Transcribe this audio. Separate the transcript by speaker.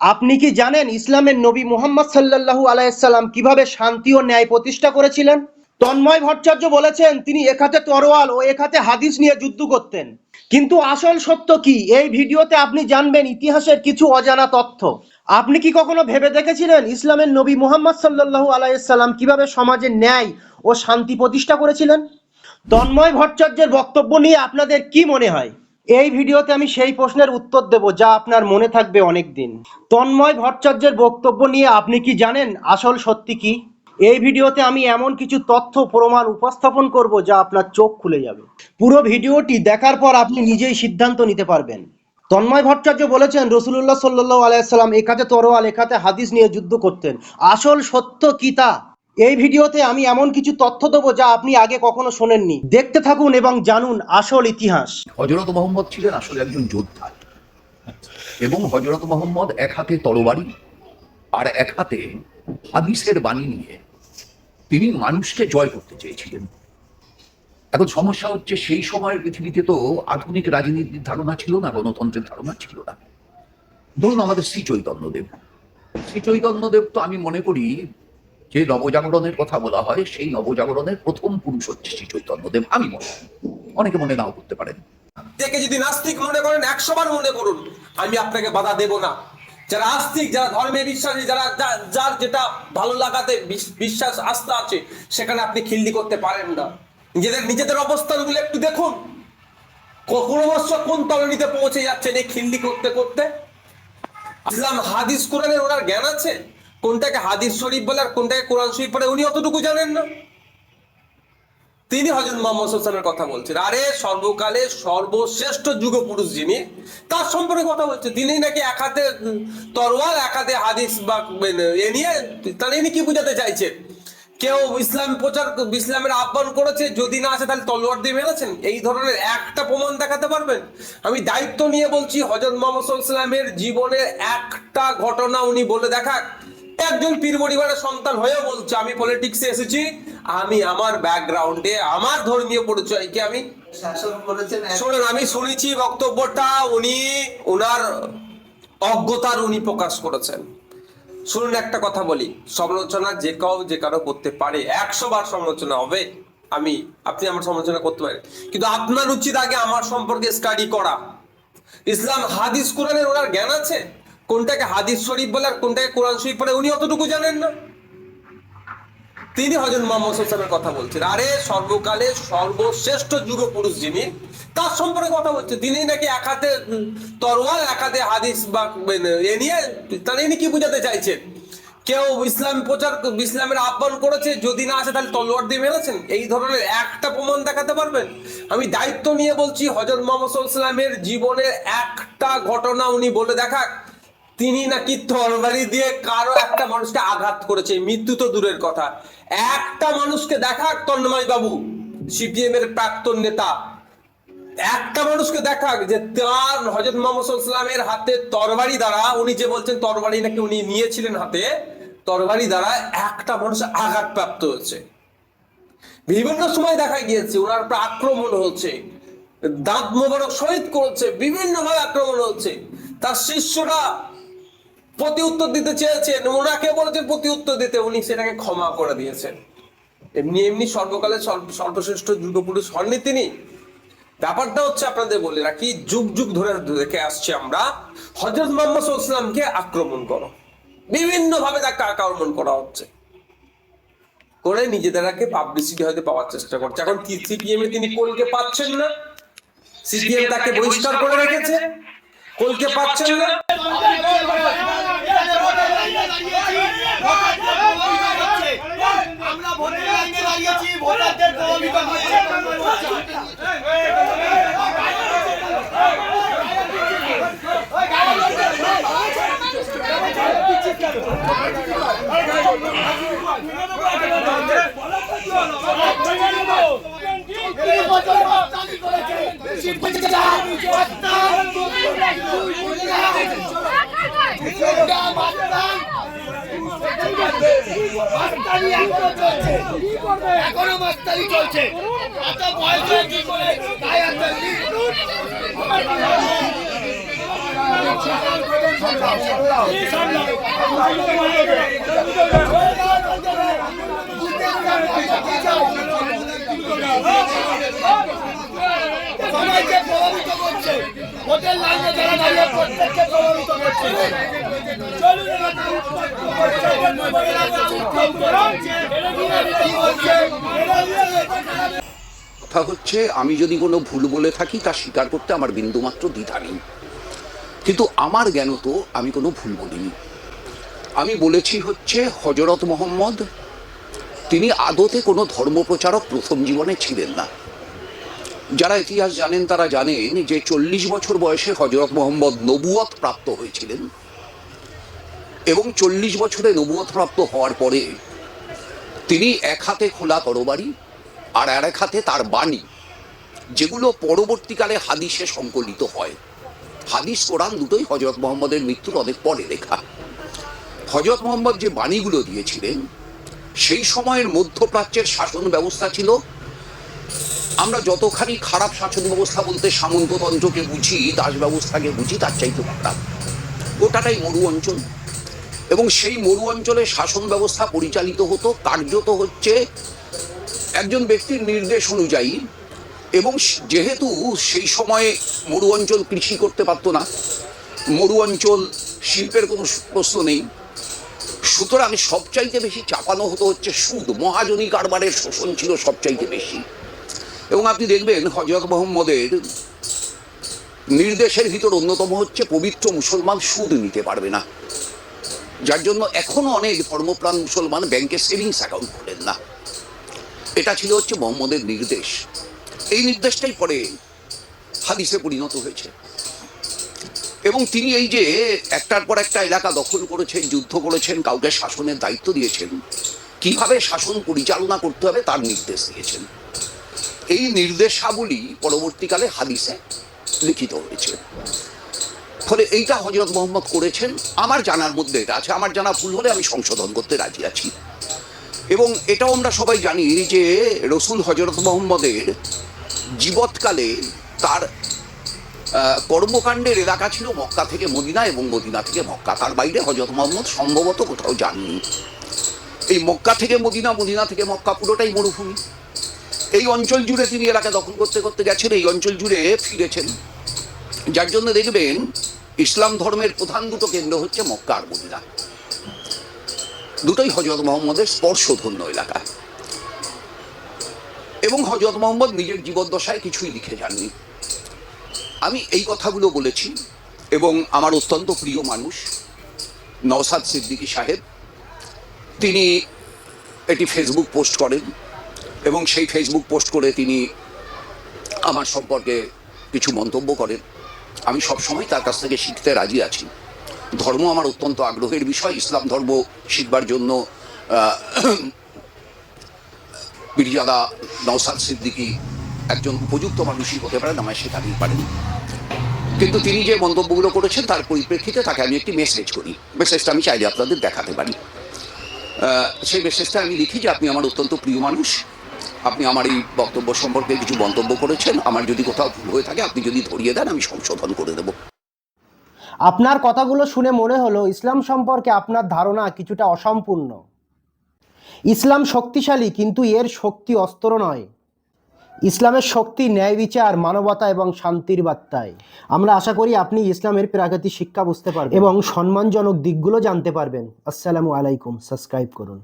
Speaker 1: আপনি কি জানেন ইসলামের নবী মুহাম্মদ সাল্লাল্লাহু আলাইসাল্লাম কীভাবে শান্তি ও ন্যায় প্রতিষ্ঠা করেছিলেন? তন্ময় ভট্টাচার্য বলেছেন, তিনি এক হাতে তরোয়াল ও এক হাতে হাদিস নিয়ে যুদ্ধ করতেন। কিন্তু আসল সত্য কি? এই ভিডিওতে আপনি জানবেন ইতিহাসের কিছু অজানা তথ্য। আপনি কি কখনো ভেবে দেখেছিলেন ইসলামের নবী মুহাম্মদ সাল্লাল্লাহু আলাইসাল্লাম কীভাবে সমাজে ন্যায় ও শান্তি প্রতিষ্ঠা করেছিলেন? তন্ময় ভট্টাচার্যের বক্তব্য নিয়ে আপনাদের কি মনে হয়? এই ভিডিওতে আমি সেই প্রশ্নের উত্তর দেব যা আপনার মনে থাকবে অনেক দিন তন্ময় ভট্টাচার্যের বক্তব্য নিয়ে আপনি কি জানেন? আসল সত্যি কি? এই ভিডিওতে আমি এমন কিছু তথ্য প্রমাণ উপস্থাপন করব যা আপনার চোখ খুলে যাবে। পুরো ভিডিওটি দেখার পর আপনি নিজেই সিদ্ধান্ত নিতে পারবেন। তন্ময় ভট্টাচার্য বলেছেন রসুল্লাহ সাল্লাহ আলাইসাল্লাম একাতে তরোয়াল একাতে হাদিস নিয়ে যুদ্ধ করতেন। আসল সত্য কি তা? এই ভিডিওতে আমি এমন কিছু তথ্য দেবো যা আপনি আগে কখনো শোনেননি। দেখতে থাকুন এবং জানুন আসল ইতিহাস।
Speaker 2: হজরত মোহাম্মদ ছিলেন আসলে একজন যোদ্ধা। এবং হজরত মোহাম্মদ এক হাতে তরবারি আর এক হাতে হাদিসের বাণী নিয়ে তিনি মানুষকে জয় করতে চেয়েছিলেন। এখন সমস্যা হচ্ছে সেই সময়ের পৃথিবীতে তো আধুনিক রাজনীতির ধারণা ছিল না, গণতন্ত্রের ধারণা ছিল না। ধরুন আমাদের শ্রী চৈতন্যদেব শ্রী চৈতন্যদেব তো আমি মনে করি যে নবজাগরণের কথা বলা হয়, সেই নবজাগরণের প্রথম পুরুষ হচ্ছে শ্রী চৈতন্যদেব আমি মনে অনেকে মনে নাও করতে পারেন।
Speaker 3: থেকে যদি নাস্তিক মনে করেন একশো বার মনে করুন, আমি আপনাকে বাধা দেব না। যারা আস্তিক, যারা ধর্মে বিশ্বাসী, যারা যার যেটা ভালো লাগাতে বিশ- বিশ্বাস, আস্থা আছে, সেখানে আপনি খিল্লি করতে পারেন না। নিজেদের নিজেদের অবস্থানগুলো একটু দেখুন। ক্রমশ কোন তলনিতে পৌঁছে যাচ্ছেন এই খিল্লি করতে করতে? ইসলাম, হাদিস, কোরআনের ওনার জ্ঞান আছে? কোনটাকে হাদিস শরীফ বলে আর কোনটাকে কোরআন শরীফ বলে, উনি অতটুকু জানেন না। তিনি হজরত মোহাম্মদ হোসেনের কথা বলছেন। আরে, সর্বকালে সর্বশ্রেষ্ঠ যুগ পুরুষ যিনি, তার সম্পর্কে কথা বলছে। তিনি নাকি এক হাতে তরোয়াল এক হাতে হাদিস বা এ নিয়ে, তাহলে ইনি কি বুঝাতে চাইছেন? কেউ ইসলাম প্রচার, ইসলামের আহ্বান করেছে, যদি না আসে তাহলে তলোয়ার দিয়ে মেরেছেন? এই ধরনের একটা প্রমাণ দেখাতে পারবেন? আমি দায়িত্ব নিয়ে বলছি হজরত মোহাম্মদ ইসলামের জীবনের একটা ঘটনা উনি বলে দেখাক। একজন পীর পরিবারের সন্তান হয়েও বলছে আমি পলিটিক্সে এসেছি আমি আমার ব্যাকগ্রাউন্ডে আমার ধর্মীয় পরিচয়কে আমি শোনেন আমি শুনেছি বক্তব্যটা উনি ওনার অজ্ঞতার উনি প্রকাশ করেছেন। শুনুন একটা কথা বলি সমালোচনা যে কেউ যে কারও করতে পারে একশো বার সমালোচনা হবে আমি আপনি আমার সমালোচনা করতে পারেন। কিন্তু আপনার উচিত আগে আমার সম্পর্কে স্টাডি করা। ইসলাম হাদিস কোরআনের ওনার জ্ঞান আছে? কোনটাকে হাদিস শরীফ বলে আর কোনটাকে কোরআন শরীফ বলে, উনি অতটুকু জানেন না। তিনি হজরত মোহাম্মদ হোসেনের কথা বলছেন, আরে সর্বকালে সর্বশ্রেষ্ঠ যুগ পুরুষ যিনি, তার সম্পর্কে কথা বলছে। তিনি নাকি এক হাতে তরোয়াল, এক হাতে হাদিস বা এ নিয়ে, তাহলে ইনি কি বুঝাতে চাইছেন? কেউ ইসলাম প্রচার, ইসলামের আহ্বান করেছে, যদি না আসে তাহলে তলোয়ার দিয়ে মেরেছেন? এই ধরনের একটা প্রমাণ দেখাতে পারবেন? আমি দায়িত্ব নিয়ে বলছি, হজরত মোহাম্মদ ইসলামের জীবনের একটা ঘটনা উনি বলে দেখাক। তিনি নাকি তরবারি দিয়ে কারও একটা মানুষকে আঘাত করেছে মৃত্যু তো দূরের কথা। একটা মানুষকে দেখাক তন্ময় বাবু, সিপিএম এর প্রাক্তন নেতা। একটা মানুষকে দেখাক যে তার হজরত মোহাম্মদ ইসলামের হাতে তরবারি দ্বারা, উনি যে বলছেন তরবারি নাকি উনি নিয়েছিলেন হাতে, তরবারি দ্বারা একটা মানুষ আঘাত প্রাপ্ত হয়েছে। বিভিন্ন সময় দেখা গিয়েছে ওনার উপর আক্রমণ হচ্ছে, দাঁত মোবারক শহীদ করেছে বিভিন্ন ভাবে আক্রমণ হচ্ছে। তার শিষ্যরা প্রতি উত্তর দিতে চেয়েছেন, ওনাকে বলেছেন প্রতি উত্তর দিতে, উনি সেটাকে ক্ষমা করে দিয়েছেন। এমনি এমনি সর্বকালে সর্ব- সর্বশ্রেষ্ঠ যুগপুরুষ হননি তিনি। ব্যাপারটা হচ্ছে আপনাদের বলে রাখি, যুগ যুগ ধরে দেখে আসছে আমরা হজরত মোহাম্মদ ইসলামকে আক্রমণ করো। বিভিন্ন ভাবে তাকে আক্রমণ করা হচ্ছে। করে নিজেদেরকে পাবলিসিটি হয়তো পাওয়ার চেষ্টা করছে। এখন সিপিএম এ তিনি কোলকে পাচ্ছেন না। সিপিএম তাকে বহিষ্কার করে রেখেছে। কোলকে পাচ্ছেন না?
Speaker 4: আমরা ভোটের লাইনে দাঁড়িয়েছি ভোটারদের প্রভাবিত করছে এখনও মাস্তারি চলছে এত বয়স হয়ে কি করে দিলি? সবাইকে প্রভাবিত করছে লাইনে যারা দাঁড়িয়ে প্রত্যেককে প্রভাবিত করছে।
Speaker 2: কথা হচ্ছে, আমি যদি কোনো ভুল বলে থাকি, তা স্বীকার করতে আমার বিন্দুমাত্র দ্বিধা নেই। কিন্তু আমার জ্ঞান তো আমি কোনো ভুল বলিনি। আমি বলেছি হচ্ছে, হজরত মোহাম্মদ, তিনি আদতে কোনো ধর্মপ্রচারক প্রথম জীবনে ছিলেন না। যারা ইতিহাস জানেন তারা জানেন যে চল্লিশ বছর বয়সে হজরত মোহাম্মদ নবুয়ত প্রাপ্ত হয়েছিলেন। এবং চল্লিশ বছরে নবুয়ত প্রাপ্ত হওয়ার পরে তিনি এক হাতে খোলা তরবারি আর আর এক হাতে তার বাণী, যেগুলো পরবর্তীকালে হাদিসে সংকলিত হয়। হাদিস, কোরআন দুটোই হজরত মোহাম্মদের মৃত্যুর অনেক পরে লেখা। হজরত মোহাম্মদ যে বাণীগুলো দিয়েছিলেন, সেই সময়ের মধ্যপ্রাচ্যের শাসন ব্যবস্থা ছিল আমরা যতখানি খারাপ শাসন ব্যবস্থা বলতে সামন্ততন্ত্রকে বুঝি, দাস ব্যবস্থাকে বুঝি, তার চাইতে খারাপ গোটাটাই মরু অঞ্চল। এবং সেই মরু অঞ্চলে শাসন ব্যবস্থা পরিচালিত হতো, কার্যত হচ্ছে একজন ব্যক্তির নির্দেশ অনুযায়ী। এবং যেহেতু সেই সময়ে মরু অঞ্চল কৃষি করতে পারতো না, মরু অঞ্চল শিল্পের কোনো প্রশ্ন নেই। সুতরাং সবচাইতে বেশি চাপানো হতো হচ্ছে সুদ। মহাজনী কারবারের শোষণ ছিল সবচাইতে বেশি। এবং আপনি দেখবেন হজরত মোহাম্মদের নির্দেশের ভিতর অন্যতম হচ্ছে পবিত্র মুসলমান সুদ নিতে পারবে না। যার জন্য এখনও অনেক ধর্মপ্রাণ মুসলমান ব্যাংকে সেভিংস অ্যাকাউন্ট খোলেন না। এটা ছিল হচ্ছে মোহাম্মদের নির্দেশ। এই নির্দেশটাই পরে হাদিসে পরিণত হয়েছে। এবং তিনি এই যে একটার পর একটা এলাকা দখল করেছেন, যুদ্ধ করেছেন, কাউকে শাসনের দায়িত্ব দিয়েছেন, কীভাবে শাসন পরিচালনা করতে হবে তার নির্দেশ দিয়েছেন। এই নির্দেশাবলী পরবর্তীকালে হাদিসে লিখিত হয়েছে। ফলে এইটা হজরত মোহাম্মদ করেছেন। আমার জানার মধ্যে এটা আছে। আমার জানা ভুল হলে আমি সংশোধন করতে রাজি আছি। এবং এটাও আমরা সবাই জানি যে রসুল হজরত মোহাম্মদের জীবৎকালে তার কর্মকাণ্ডের এলাকা ছিল মক্কা থেকে মদিনা এবং মদিনা থেকে মক্কা। তার বাইরে হজরত মোহাম্মদ সম্ভবত কোথাও যাননি। এই মক্কা থেকে মদিনা মদিনা থেকে মক্কা পুরোটাই মরুভূমি। এই অঞ্চল জুড়ে তিনি এলাকা দখল করতে করতে গেছেন, এই অঞ্চল জুড়ে ফিরেছেন। যার জন্য দেখবেন, ইসলাম ধর্মের প্রধান দুটো কেন্দ্র হচ্ছে মক্কা আর মদিনা। দুটোই হজরত মোহাম্মদের স্পর্শধন্য এলাকা। এবং হজরত মোহাম্মদ নিজের জীবদ্দশায় কিছুই লিখে যাননি। আমি এই কথাগুলো বলেছি, এবং আমার অত্যন্ত প্রিয় মানুষ, নওসাদ সিদ্দিকী সাহেব, তিনি এটি ফেসবুক পোস্ট করেন। এবং সেই ফেসবুক পোস্ট করে তিনি আমার সম্পর্কে কিছু মন্তব্য করেন। আমি সবসময় তার কাছ থেকে শিখতে রাজি আছি। ধর্ম আমার অত্যন্ত আগ্রহের বিষয়। ইসলাম ধর্ম শিখবার জন্য পীরজাদা নওসাদ সিদ্দিকী একজন উপযুক্ত মানুষই হতে পারেন, আমায় শেখাতেই পারেন। কিন্তু তিনি যে মন্তব্যগুলো করেছেন, তার পরিপ্রেক্ষিতে তাকে আমি একটি মেসেজ করি। মেসেজটা আমি চাইলে আপনাদের দেখাতে পারি। সেই মেসেজটা আমি লিখি যে, আপনি আমার অত্যন্ত প্রিয় মানুষ। আপনি আমার এই বক্তব্য সম্পর্কে কিছু মন্তব্য করেছেন, আমার যদি কোথাও ভুল হয়ে থাকে, আপনি যদি ধরিয়ে দেন, আমি সংশোধন করে দেবো।
Speaker 1: আপনার কথাগুলো শুনে মনে হলো ইসলাম সম্পর্কে আপনার ধারণা কিছুটা অসম্পূর্ণ। ইসলাম শক্তিশালী, কিন্তু এর শক্তি অস্ত্র নয়। ইসলামের শক্তি ন্যায় বিচার, মানবতা এবং শান্তির বার্তায়। আমরা আশা করি আপনি ইসলামের প্রাকৃতিক শিক্ষা বুঝতে পারবেন এবং সম্মানজনক দিকগুলো জানতে পারবেন। আসসালামু আলাইকুম, সাবস্ক্রাইব করুন।